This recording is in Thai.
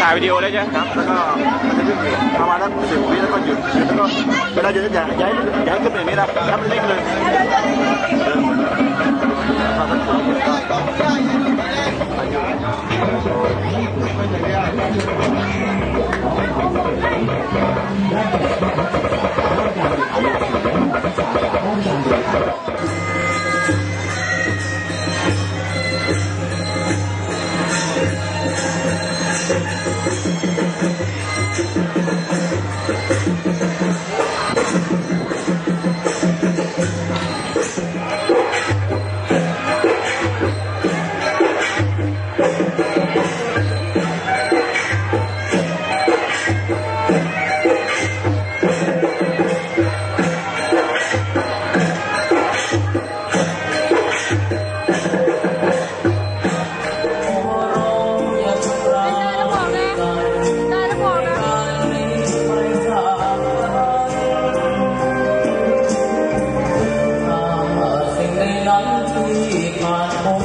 ถ่ายวิดีโอได้ใช่ไหมครับแล้วก็มันจะขึ้นอยู่ประมาณนั้นสิบวิแล้วก็หยุดหยุดแล้วก็เวลาหยุดอย่าอย่าให้อย่าให้ขึ้นไปอย่างนี้นะถ้ามันนิ่งเลยเดิน Thank 一团火